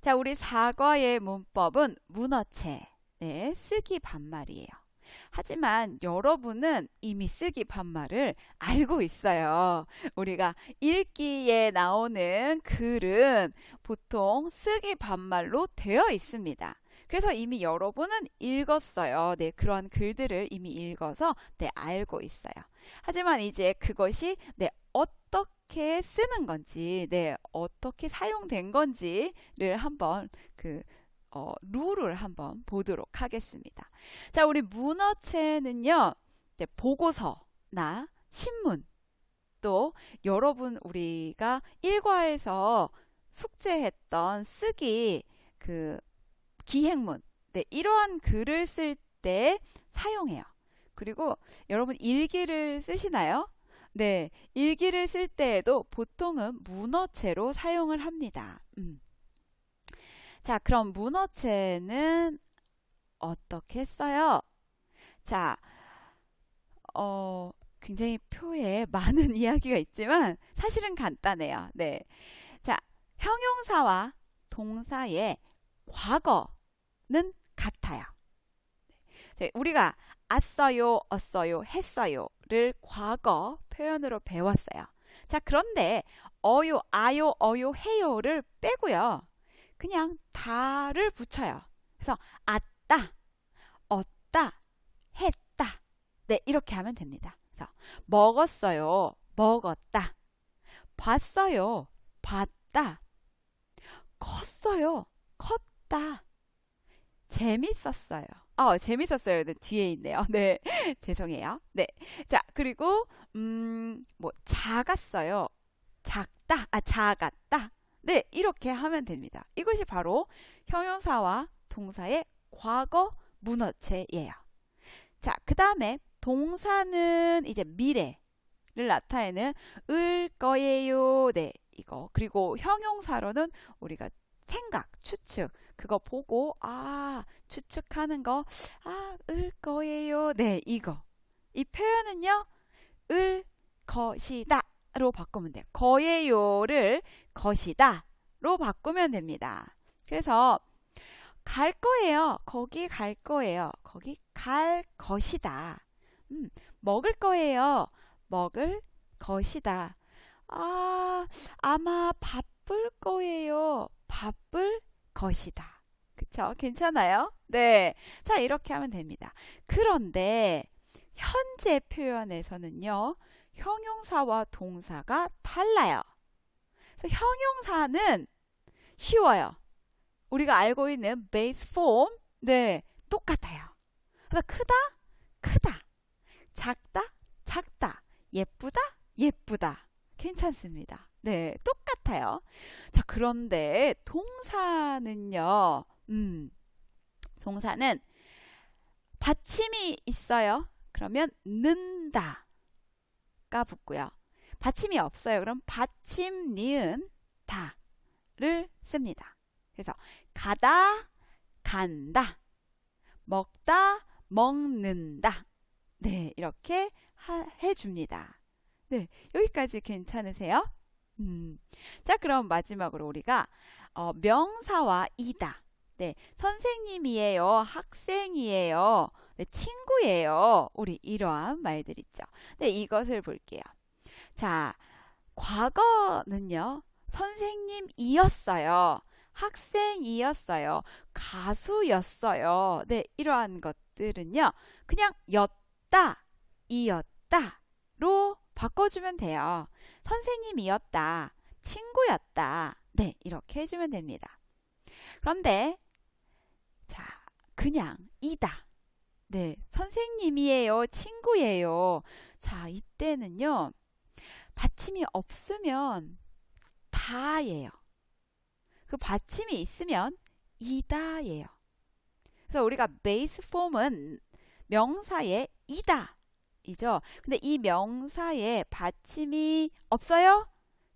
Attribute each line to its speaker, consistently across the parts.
Speaker 1: 자, 우리 사과의 문법은 문어체. 네, 쓰기 반말이에요. 하지만 여러분은 이미 쓰기 반말을 알고 있어요. 우리가 읽기에 나오는 글은 보통 쓰기 반말로 되어 있습니다. 그래서 이미 여러분은 읽었어요. 네, 그런 글들을 이미 읽어서 네, 알고 있어요. 하지만 이제 그것이 네, 어 떻게 쓰는 건지, 네, 어떻게 사용된 건지를 한번 그 어, 룰을 한번 보도록 하겠습니다. 자, 우리 문어체는요, 네, 보고서나 신문, 또 여러분 우리가 일과에서 숙제했던 쓰기 그 기행문, 네, 이러한 글을 쓸 때 사용해요. 그리고 여러분 일기를 쓰시나요? 네, 일기를 쓸 때에도 보통은 문어체로 사용을 합니다. 음. 자, 그럼 문어체는 어떻게 써요? 자, 어, 굉장히 표에 많은 이야기가 있지만 사실은 간단해요. 네. 자, 형용사와 동사의 과거는 같아요. 네. 우리가 as어요, 어어요, 했어요를 과거 표현으로 배웠어요. 자, 그런데 어요, 아요, 어요, 해요를 빼고요. 그냥 다를 붙여요. 그래서 아따, 얻다, 했다. 네, 이렇게 하면 됩니다. 그래서 먹었어요. 먹었다. 봤어요. 봤다. 컸어요. 컸다. 재밌었어요. 어, 재밌었어요. 네, 뒤에 있네요. 네. 죄송해요. 네. 자, 그리고, 음, 뭐, 작았어요. 작다. 아, 작았다. 네, 이렇게 하면 됩니다. 이것이 바로 형용사와 동사의 과거 문어체예요. 자, 그 다음에 동사는 이제 미래를 나타내는 을 거예요. 네, 이거. 그리고 형용사로는 우리가 생각, 추측, 그거 보고, 아, 추측하는 거, 아, 을 거예요. 네, 이거. 이 표현은요, 을 것이다. 로 바꾸면 돼요. 거예요를 것이다로 바꾸면 됩니다. 그래서 갈 거예요. 거기 갈 거예요. 거기 갈 것이다. 음, 먹을 거예요. 먹을 것이다. 아, 아마 바쁠 거예요. 바쁠 것이다. 그쵸? 괜찮아요? 네. 자, 이렇게 하면 됩니다. 그런데 현재 표현에서는요. 형용사와 동사가 달라요. 그래서 형용사는 쉬워요. 우리가 알고 있는 base form, 네, 똑같아요. 그래서 크다, 크다. 작다, 작다. 예쁘다, 예쁘다. 괜찮습니다. 네, 똑같아요. 자, 그런데 동사는요, 음, 동사는 받침이 있어요. 그러면 는다. 가 붙고요. 받침이 없어요. 그럼 받침 니은 다를 씁니다. 그래서 가다 간다 먹다 먹는다 네 이렇게 하, 해줍니다. 네 여기까지 괜찮으세요? 음, 자 그럼 마지막으로 우리가 어, 명사와 이다 네 선생님이에요 학생이에요 네, 친구예요. 우리 이러한 말들 있죠. 네, 이것을 볼게요. 자, 과거는요. 선생님이었어요. 학생이었어요. 가수였어요. 네, 이러한 것들은요. 그냥 였다, 이었다로 바꿔주면 돼요. 선생님이었다, 친구였다. 네, 이렇게 해주면 됩니다. 그런데 자, 그냥 이다. 네, 선생님이에요, 친구예요. 자, 이때는요, 받침이 없으면 다예요. 그 받침이 있으면 이다예요. 그래서 우리가 베이스 폼은 명사의 이다 이죠. 근데 이 명사에 받침이 없어요?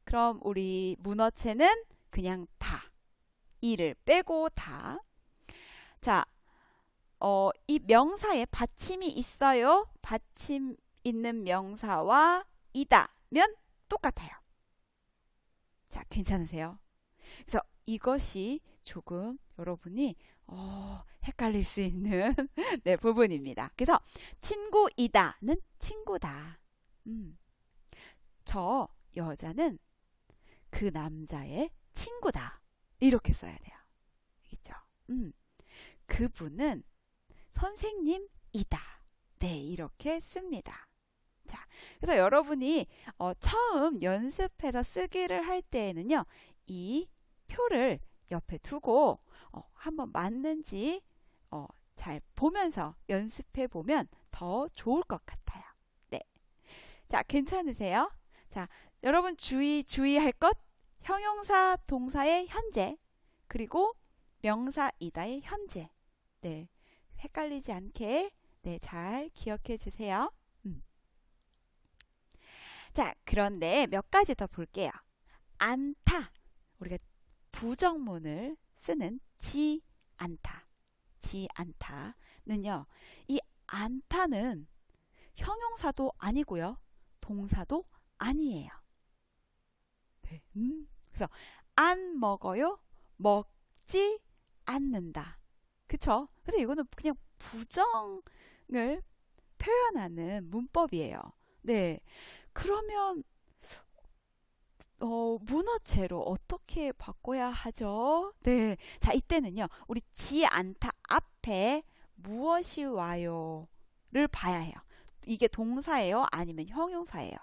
Speaker 1: 그럼 우리 문어체는 그냥 다. 이를 빼고 다. 자, 어, 이 명사에 받침이 있어요. 받침 있는 명사와 이다면 똑같아요. 자, 괜찮으세요? 그래서 이것이 조금 여러분이 어, 헷갈릴 수 있는 네, 부분입니다. 그래서 친구이다는 친구다. 음. 저 여자는 그 남자의 친구다. 이렇게 써야 돼요. 알겠죠? 음. 그분은 선생님이다. 네, 이렇게 씁니다. 자, 그래서 여러분이 어, 처음 연습해서 쓰기를 할 때에는요, 이 표를 옆에 두고 어, 한번 맞는지 어, 잘 보면서 연습해 보면 더 좋을 것 같아요. 네. 자, 괜찮으세요? 자, 여러분 주의 주의할 것 형용사 동사의 현재 그리고 명사 이다의 현재. 네. 헷갈리지 않게 네, 잘 기억해 주세요. 음. 자, 그런데 몇 가지 더 볼게요. 않다. 우리가 부정문을 쓰는 지 않다. 지 않다는요. 이 않다는 형용사도 아니고요. 동사도 아니에요. 네. 음. 그래서 안 먹어요. 먹지 않는다. 그쵸? 그래서 이거는 그냥 부정을 표현하는 문법이에요. 네. 그러면 어, 문어체로 어떻게 바꿔야 하죠? 네. 자, 이때는요. 우리 지 않다 앞에 무엇이 와요?를 봐야 해요. 이게 동사예요? 아니면 형용사예요?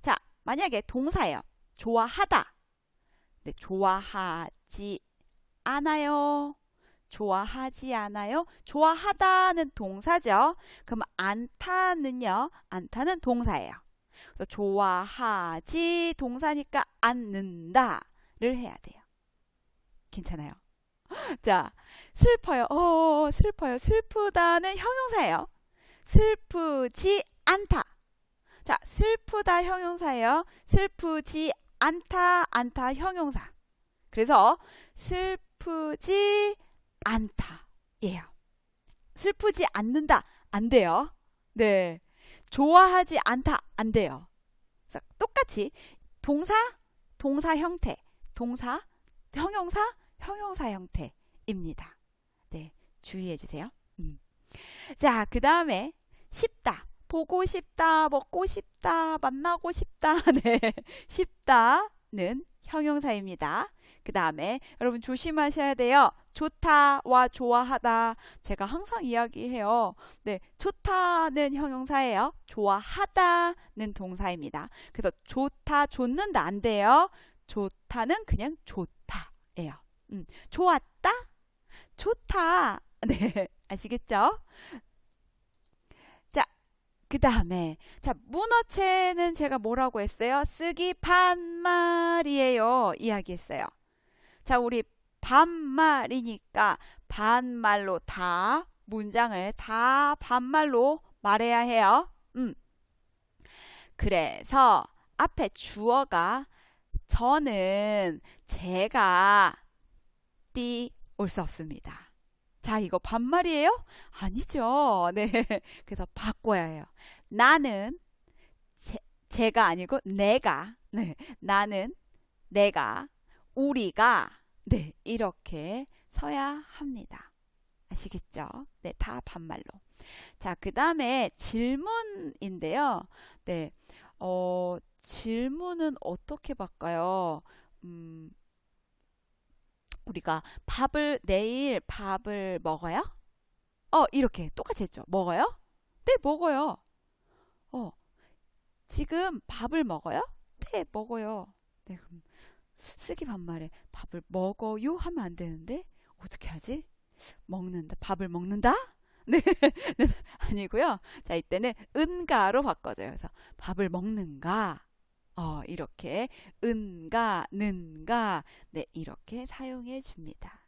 Speaker 1: 자, 만약에 동사예요. 좋아하다. 네, 좋아하지 않아요. 좋아하지 않아요. 좋아하다는 동사죠. 그럼 않다는요. 않다는 동사예요. 좋아하지 동사니까 않는다를 해야 돼요. 괜찮아요. 자, 슬퍼요. 어, 슬퍼요. 슬프다는 형용사예요. 슬프지 않다. 자, 슬프다 형용사예요. 슬프지 않다, 않다 형용사. 그래서 슬프지 않다예요. 슬프지 않는다 안 돼요. 네. 좋아하지 않다 안 돼요. 똑같이 동사 동사 형태 동사 형용사 형용사 형태입니다. 네. 주의해 주세요. 음. 자, 그 다음에 싶다. 보고 싶다, 먹고 싶다, 만나고 싶다. 네. 싶다는 형용사입니다. 그 다음에 여러분 조심하셔야 돼요. 좋다와 좋아하다. 제가 항상 이야기해요. 네, 좋다는 형용사예요. 좋아하다는 동사입니다. 그래서 좋다, 좋는다 안 돼요. 좋다는 그냥 좋다예요. 음, 좋았다, 좋다. 네, 아시겠죠? 자, 그 다음에 자 문어체는 제가 뭐라고 했어요? 쓰기 반말이에요. 이야기했어요. 자, 우리 반말이니까 반말로 다 문장을 다 반말로 말해야 해요. 음. 그래서 앞에 주어가 저는 제가 띠 올 수 없습니다. 자, 이거 반말이에요? 아니죠. 네. 그래서 바꿔야 해요. 나는 제, 제가 아니고 내가. 네. 나는 내가 우리가 네, 이렇게 서야 합니다. 아시겠죠? 네, 다 반말로. 자, 그 다음에 질문인데요. 네, 어, 질문은 어떻게 바꿔요? 음, 우리가 밥을, 내일 밥을 먹어요? 어, 이렇게 똑같이 했죠. 먹어요? 네, 먹어요. 어, 지금 밥을 먹어요? 네, 먹어요. 네, 그럼 쓰기 반말에 밥을 먹어요 하면 안 되는데 어떻게 하지? 먹는다. 밥을 먹는다? 네. 아니고요. 자, 이때는 은가로 바꿔줘요. 그래서 밥을 먹는가? 어, 이렇게 은가, 는가 네, 이렇게 사용해 줍니다.